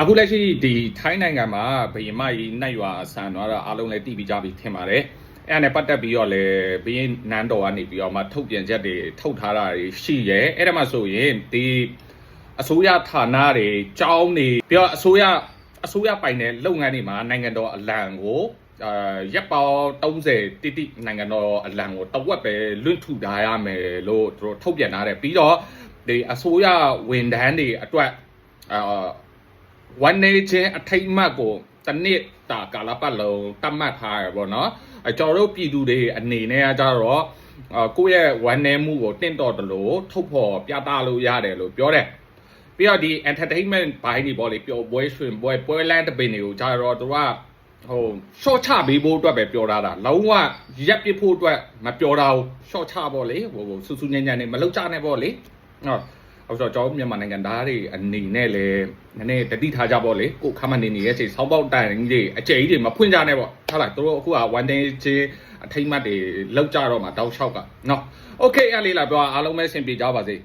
အခုလက်ရှိဒီထိုင်းနိုင်ငံမှာဘယင်မကြီးနိုင်ရွာဆန်တော့အားလုံးလည်းတည်ပြီးကြပြီထင်ပါတယ်အဲ့ဒါနဲ့ပတ်သက်ပြီးတော့လေဘယင်နန်းတော်ကနေပြီးတော့မှထုတ်ပြန်ချက်တွေထုတ်ထားတာတွေရှိရဲအဲ့ဒါမှဆိုရင်ဒီအစိုးရဌာနတွေကျောင်းတွေပြီးတော့အစိုးရအစိုးရပိုင်တဲ့လုပ်ငန်းတွေမှာနိုင်ငံတော်အလံကိုအာရက်ပေါင်း30တိတိနိုင်ငံတော်အလံကိုတဝက်ပဲလွင့်ထူထားရမယ်လို့သူတို့ထုတ်ပြန်ထားတယ်ပြီးတော့ဒီအစိုးရဝန်ထမ်းတွေအတွက်အာ วันနေချင်းအထိတ်မှတ်ကိုတစ်နှစ်တာကာလပတ်လုံးတတ်မှတ်ထားရပေါ့နော်အကျွန်တော်တို့ပြည်သူတွေအနေနဲ့ကကြတော့အာကိုယ့်ရဲ့ဝန်နေမှုကိုတင့်တော်တယ်လို့ထုတ်ဖော်ပြသလို့ရတယ်လို့ပြောတယ်ပြီးတော့ဒီ entertainment ဘိုင်းတွေပေါ့လေပျော်ပွဲရွှင်ပွဲပွဲလန်းတပင်တွေကိုကြတော့သူကဟို short ချပေးဖို့အတွက်ပဲပြောထားတာလုံးဝရက်ပစ်ဖို့အတွက်မပြောတာဘူး short ချပေါ့လေဟိုဟိုစူးစူးညံ့ညံ့နဲ့မလောက်ချနဲ့ပေါ့လေဟုတ် ဟုတ်တော့ကျွန်တော်မြန်မာနိုင်ငံသားတွေအနေနဲ့လည်းနည်းနည်းတတိထားကြပေါ့လေကိုခမနေနေရဲ့ချိန်ဆောင်းပေါက်တိုင်ကြီးအကျယ်ကြီးတွေမဖွင့်ကြနဲ့ပေါ့ဟုတ်လားတို့အခုက one day ချင်းအထိမ့်မှတ်တွေလောက်ကြတော့မှတောက်လျှောက်ကနော်โอเคအဲ့လေးလာပြောအားလုံးပဲအဆင်ပြေကြပါစေ